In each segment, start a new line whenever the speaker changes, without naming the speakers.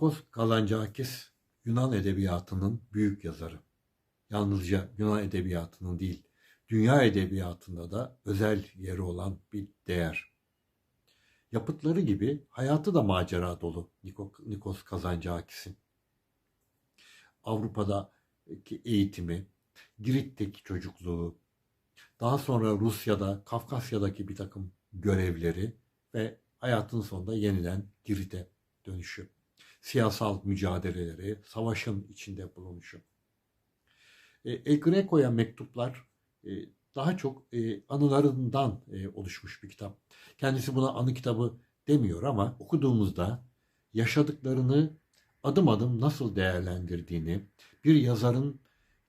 Nikos Kazantzakis Yunan edebiyatının büyük yazarı. Yalnızca Yunan edebiyatının değil, dünya edebiyatında da özel yeri olan bir değer. Yapıtları gibi hayatı da macera dolu Nikos Kazantzakis'in. Avrupa'daki eğitimi, Girit'teki çocukluğu, daha sonra Rusya'da, Kafkasya'daki bir takım görevleri ve hayatın sonunda yeniden Girit'e dönüşü, siyasal mücadeleleri, savaşın içinde bulunuşu. E, El Greco'ya mektuplar e, daha çok e, anılarından oluşmuş bir kitap. Kendisi buna anı kitabı demiyor ama okuduğumuzda yaşadıklarını adım adım nasıl değerlendirdiğini, bir yazarın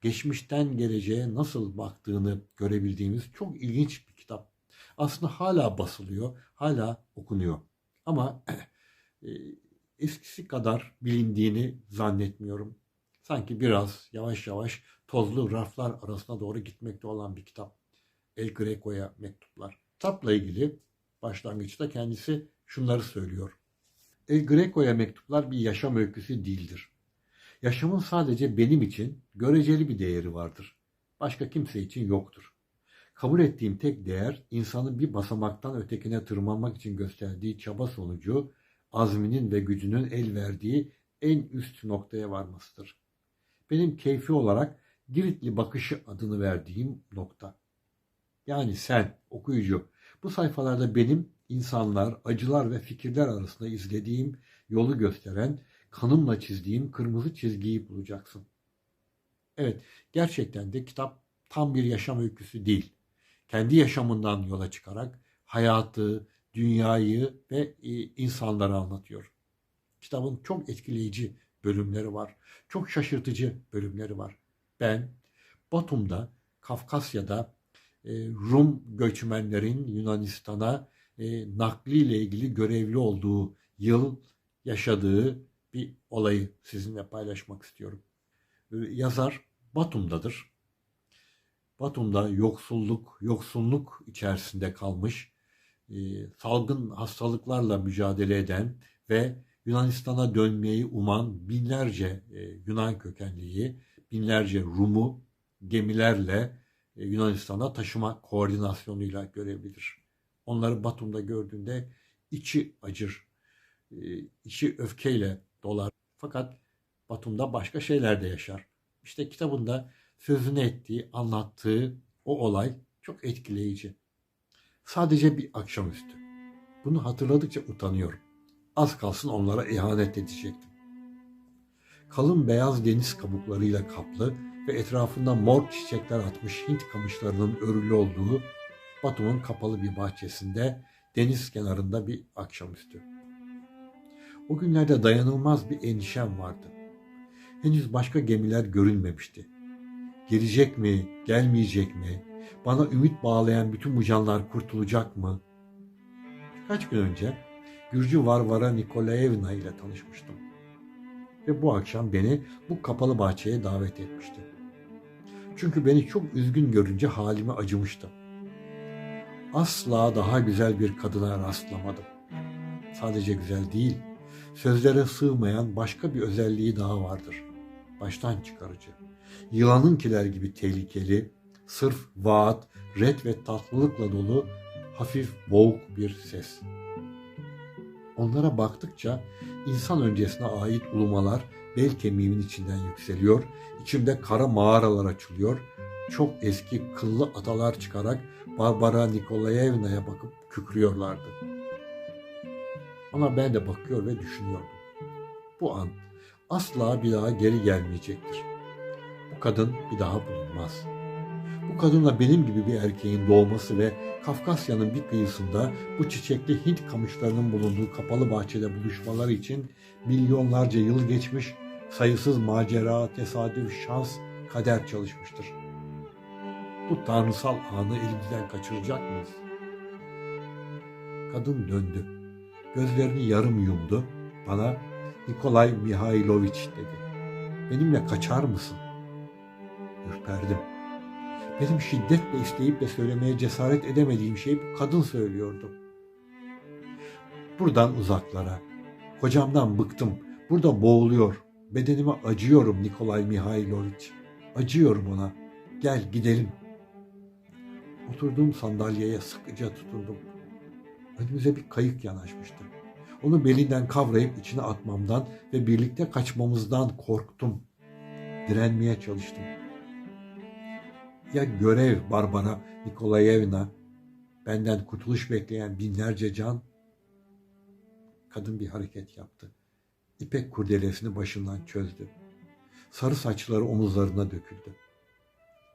geçmişten geleceğe nasıl baktığını görebildiğimiz çok ilginç bir kitap. Aslında hala basılıyor, hala okunuyor. Ama eskisi kadar bilindiğini zannetmiyorum. Sanki biraz yavaş yavaş tozlu raflar arasına doğru gitmekte olan bir kitap. El Greco'ya mektuplar. Kitapla ilgili başlangıçta kendisi şunları söylüyor. El Greco'ya mektuplar bir yaşam öyküsü değildir. Yaşamın sadece benim için göreceli bir değeri vardır. Başka kimse için yoktur. Kabul ettiğim tek değer insanın bir basamaktan ötekine tırmanmak için gösterdiği çaba sonucu azminin ve gücünün el verdiği en üst noktaya varmasıdır. Benim keyfi olarak Giritli bakışı adını verdiğim nokta. Yani sen okuyucu bu sayfalarda benim insanlar, acılar ve fikirler arasında izlediğim yolu gösteren, kanımla çizdiğim kırmızı çizgiyi bulacaksın. Evet, gerçekten de kitap tam bir yaşam öyküsü değil. Kendi yaşamından yola çıkarak hayatı, dünyayı ve e, insanları anlatıyor. Kitabın çok etkileyici bölümleri var. Çok şaşırtıcı bölümleri var. Ben Batum'da, Kafkasya'da e, Rum göçmenlerin Yunanistan'a e, nakliyle ilgili görevli olduğu yıl yaşadığı bir olayı sizinle paylaşmak istiyorum. Yazar Batum'dadır. Batum'da yoksulluk, yoksunluk içerisinde kalmış salgın hastalıklarla mücadele eden ve Yunanistan'a dönmeyi uman binlerce e, Yunan kökenliyi, binlerce Rum'u gemilerle e, Yunanistan'a taşıma koordinasyonuyla görevlidir. Onları Batum'da gördüğünde içi acır, e, içi öfkeyle dolar. Fakat Batum'da başka şeyler de yaşar. İşte kitabında sözünü ettiği, anlattığı o olay çok etkileyici. Sadece bir akşamüstü. Bunu hatırladıkça utanıyorum. Az kalsın onlara ihanet edecektim. Kalın beyaz deniz kabuklarıyla kaplı ve etrafında mor çiçekler atmış Hint kamışlarının örülü olduğu Batum'un kapalı bir bahçesinde deniz kenarında bir akşamüstü. O günlerde dayanılmaz bir endişem vardı. Henüz başka gemiler görülmemişti. Gelecek mi, gelmeyecek mi, bana ümit bağlayan bütün bu canlar kurtulacak mı? Birkaç gün önce Gürcü Varvara Nikolaevna ile tanışmıştım. Ve bu akşam beni bu kapalı bahçeye davet etmişti. Çünkü beni çok üzgün görünce halime acımıştı. Asla daha güzel bir kadına rastlamadım. Sadece güzel değil, sözlere sığmayan başka bir özelliği daha vardır. Baştan çıkarıcı. Yılanınkiler gibi tehlikeli, sırf vaat, red ve tatlılıkla dolu hafif boğuk bir ses. Onlara baktıkça insan öncesine ait ulumalar bel kemiğimin içinden yükseliyor, içimde kara mağaralar açılıyor, çok eski kıllı atalar çıkarak Barbara Nikolayevna'ya bakıp kükrüyorlardı. Ona ben de bakıyor ve düşünüyordum. Bu an asla bir daha geri gelmeyecektir. Bu kadın bir daha bulunmaz.'' Bu kadınla benim gibi bir erkeğin doğması ve Kafkasya'nın bir kıyısında bu çiçekli Hint kamışlarının bulunduğu kapalı bahçede buluşmalar için milyonlarca yıl geçmiş, sayısız macera, tesadüf, şans, kader çalışmıştır. Bu tanrısal anı elimizden kaçıracak mıyız? Kadın döndü. Gözlerini yarım yumdu. Bana Nikolay Mihailoviç dedi. Benimle kaçar mısın? Ürperdim. Benim şiddetle isteyip de söylemeye cesaret edemediğim şey bu kadın söylüyordu. Buradan uzaklara, kocamdan bıktım, Burada boğuluyor. Bedenime acıyorum Nikolay Mihailoviç. Acıyorum ona. Gel gidelim. Oturduğum sandalyeye sıkıca tutundum. Önümüze bir kayık yanaşmıştı. Onu belinden kavrayıp içine atmamdan ve birlikte kaçmamızdan korktum. Direnmeye çalıştım. Ya görev Barbara Nikolayevna, benden kurtuluş bekleyen binlerce can? Kadın bir hareket yaptı. İpek kurdelesini başından çözdü. Sarı saçları omuzlarına döküldü.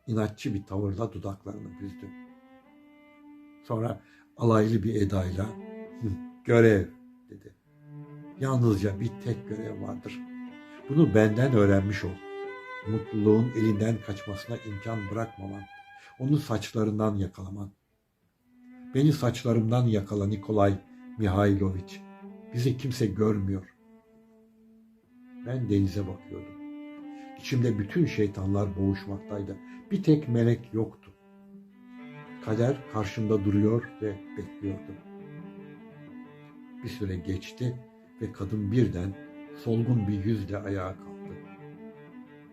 İnatçı bir tavırla dudaklarını büzdü. Sonra alaylı bir edayla "Hı, görev dedi. Yalnızca bir tek görev vardır. Bunu benden öğrenmiş ol. Mutluluğun elinden kaçmasına imkan bırakmaman. Onu saçlarından yakalaman. Beni saçlarımdan yakala Nikolay Mihailoviç. Bizi kimse görmüyor. Ben denize bakıyordum. İçimde bütün şeytanlar boğuşmaktaydı. Bir tek melek yoktu. Kader karşımda duruyor ve bekliyordu. Bir süre geçti ve kadın birden solgun bir yüzle ayağa kalktı.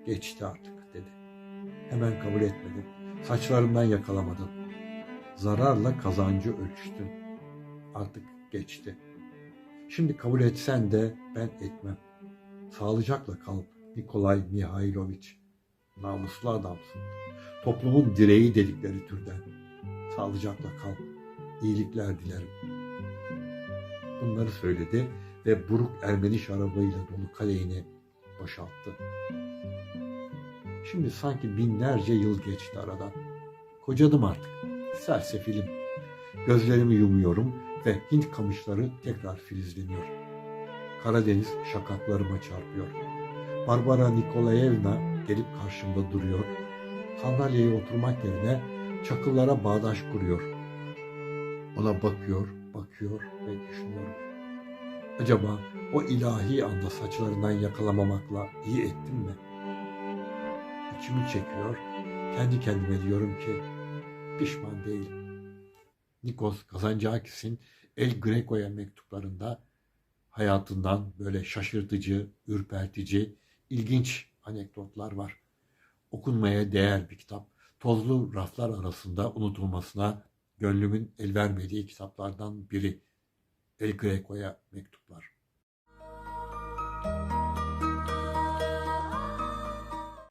Geçti artık dedi. Hemen kabul etmedim. Saçlarımdan yakalamadın. Zararla kazancı ölçtün. Artık geçti. Şimdi kabul etsen de ben etmem. Sağlıcakla kal Nikolay Mihailoviç. Namuslu adamsın. Toplumun direği dedikleri türden. Sağlıcakla kal. İyilikler dilerim. Bunları söyledi ve buruk Ermeni şarabıyla dolu kadehini boşalttı. Şimdi sanki binlerce yıl geçti aradan. Kocadım artık. Sersefilim. Gözlerimi yumuyorum ve Hint kamışları tekrar filizleniyor. Karadeniz şakaklarıma çarpıyor. Barbara Nikolayevna gelip karşımda duruyor. Sandalyeye oturmak yerine çakıllara bağdaş kuruyor. Ona bakıyor, bakıyor ve düşünüyorum. Acaba o ilahi anda saçlarından yakalamamakla iyi ettim mi? İçimi çekiyor. Kendi kendime diyorum ki pişman değilim. Nikos Kazancakis'in El Greco'ya mektuplarında hayatından böyle şaşırtıcı, ürpertici, ilginç anekdotlar var. Okunmaya değer bir kitap. Tozlu raflar arasında unutulmasına gönlümün el vermediği kitaplardan biri. El Greco'ya mektuplar.